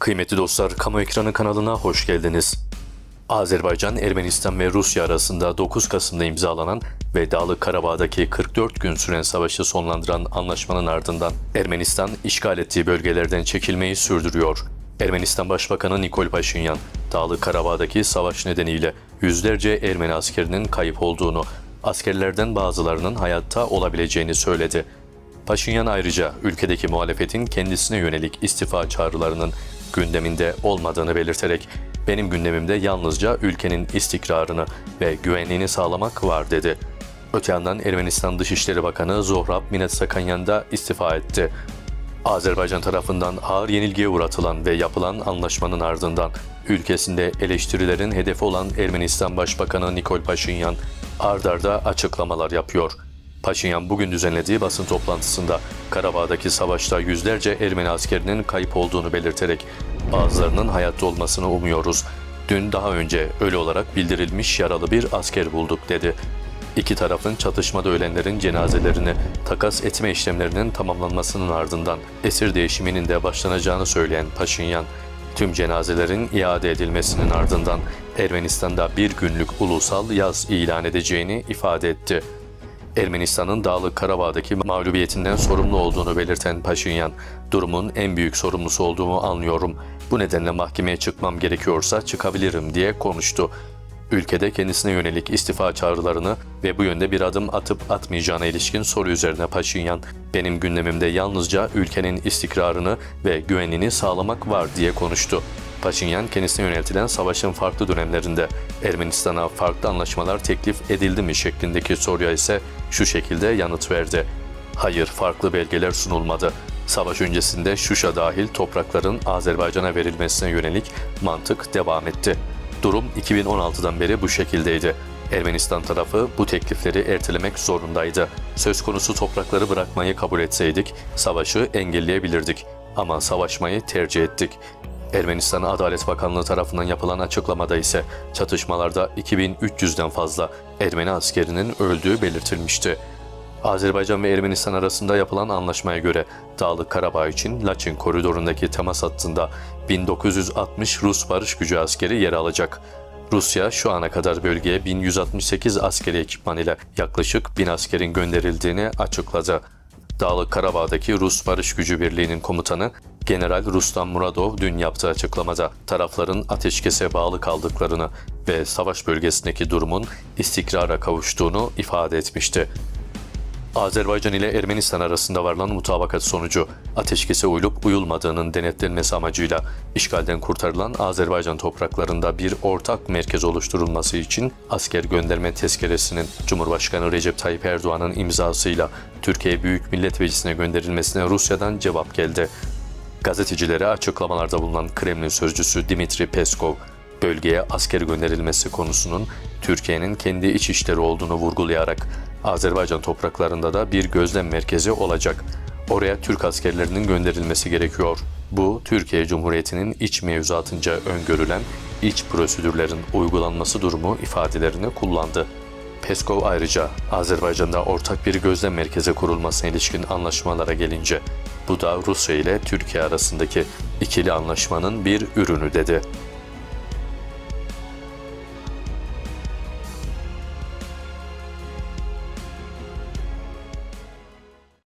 Kıymetli dostlar, Kamu Ekranı kanalına hoş geldiniz. Azerbaycan, Ermenistan ve Rusya arasında 9 Kasım'da imzalanan ve Dağlık Karabağ'daki 44 gün süren savaşı sonlandıran anlaşmanın ardından Ermenistan işgal ettiği bölgelerden çekilmeyi sürdürüyor. Ermenistan Başbakanı Nikol Paşinyan, Dağlık Karabağ'daki savaş nedeniyle yüzlerce Ermeni askerinin kayıp olduğunu, askerlerden bazılarının hayatta olabileceğini söyledi. Paşinyan ayrıca ülkedeki muhalefetin kendisine yönelik istifa çağrılarının gündeminde olmadığını belirterek benim gündemimde yalnızca ülkenin istikrarını ve güvenliğini sağlamak var dedi. Öte yandan Ermenistan Dışişleri Bakanı Zohrab Minetsakanyan da istifa etti. Azerbaycan tarafından ağır yenilgiye uğratılan ve yapılan anlaşmanın ardından ülkesinde eleştirilerin hedefi olan Ermenistan Başbakanı Nikol Paşinyan ard arda açıklamalar yapıyor. Paşinyan bugün düzenlediği basın toplantısında Karabağ'daki savaşta yüzlerce Ermeni askerinin kayıp olduğunu belirterek bazılarının hayatta olmasını umuyoruz. Dün daha önce ölü olarak bildirilmiş yaralı bir asker bulduk dedi. İki tarafın çatışmada ölenlerin cenazelerini takas etme işlemlerinin tamamlanmasının ardından esir değişiminin de başlanacağını söyleyen Paşinyan, tüm cenazelerin iade edilmesinin ardından Ermenistan'da bir günlük ulusal yaz ilan edeceğini ifade etti. Ermenistan'ın Dağlık Karabağ'daki mağlubiyetinden sorumlu olduğunu belirten Paşinyan, durumun en büyük sorumlusu olduğumu anlıyorum. Bu nedenle mahkemeye çıkmam gerekiyorsa çıkabilirim diye konuştu. Ülkede kendisine yönelik istifa çağrılarını ve bu yönde bir adım atıp atmayacağına ilişkin soru üzerine Paşinyan, benim gündemimde yalnızca ülkenin istikrarını ve güvenliğini sağlamak var diye konuştu. Paşinyan kendisine yöneltilen savaşın farklı dönemlerinde Ermenistan'a farklı anlaşmalar teklif edildi mi şeklindeki soruya ise şu şekilde yanıt verdi. Hayır, farklı belgeler sunulmadı. Savaş öncesinde Şuşa dahil toprakların Azerbaycan'a verilmesine yönelik mantık devam etti. Durum 2016'dan beri bu şekildeydi. Ermenistan tarafı bu teklifleri ertelemek zorundaydı. Söz konusu toprakları bırakmayı kabul etseydik savaşı engelleyebilirdik ama savaşmayı tercih ettik. Ermenistan Adalet Bakanlığı tarafından yapılan açıklamada ise çatışmalarda 2300'den fazla Ermeni askerinin öldüğü belirtilmişti. Azerbaycan ve Ermenistan arasında yapılan anlaşmaya göre Dağlık Karabağ için Laçin koridorundaki temas hattında 1960 Rus barış gücü askeri yer alacak. Rusya şu ana kadar bölgeye 1168 askeri ekipman ile yaklaşık 1000 askerin gönderildiğini açıkladı. Dağlık Karabağ'daki Rus Barış Gücü Birliği'nin komutanı General Rustam Muradov dün yaptığı açıklamada tarafların ateşkese bağlı kaldıklarını ve savaş bölgesindeki durumun istikrara kavuştuğunu ifade etmişti. Azerbaycan ile Ermenistan arasında varılan mutabakat sonucu ateşkese uyulup uyulmadığının denetlenmesi amacıyla işgalden kurtarılan Azerbaycan topraklarında bir ortak merkez oluşturulması için asker gönderme tezkeresinin Cumhurbaşkanı Recep Tayyip Erdoğan'ın imzasıyla Türkiye Büyük Millet Meclisi'ne gönderilmesine Rusya'dan cevap geldi. Gazetecilere açıklamalarda bulunan Kremlin sözcüsü Dimitri Peskov, bölgeye asker gönderilmesi konusunun Türkiye'nin kendi iç işleri olduğunu vurgulayarak Azerbaycan topraklarında da bir gözlem merkezi olacak. Oraya Türk askerlerinin gönderilmesi gerekiyor. Bu Türkiye Cumhuriyeti'nin iç mevzuatınca öngörülen iç prosedürlerin uygulanması durumu ifadelerini kullandı. Peskov ayrıca Azerbaycan'da ortak bir gözlem merkezi kurulmasına ilişkin anlaşmalara gelince bu da Rusya ile Türkiye arasındaki ikili anlaşmanın bir ürünü dedi.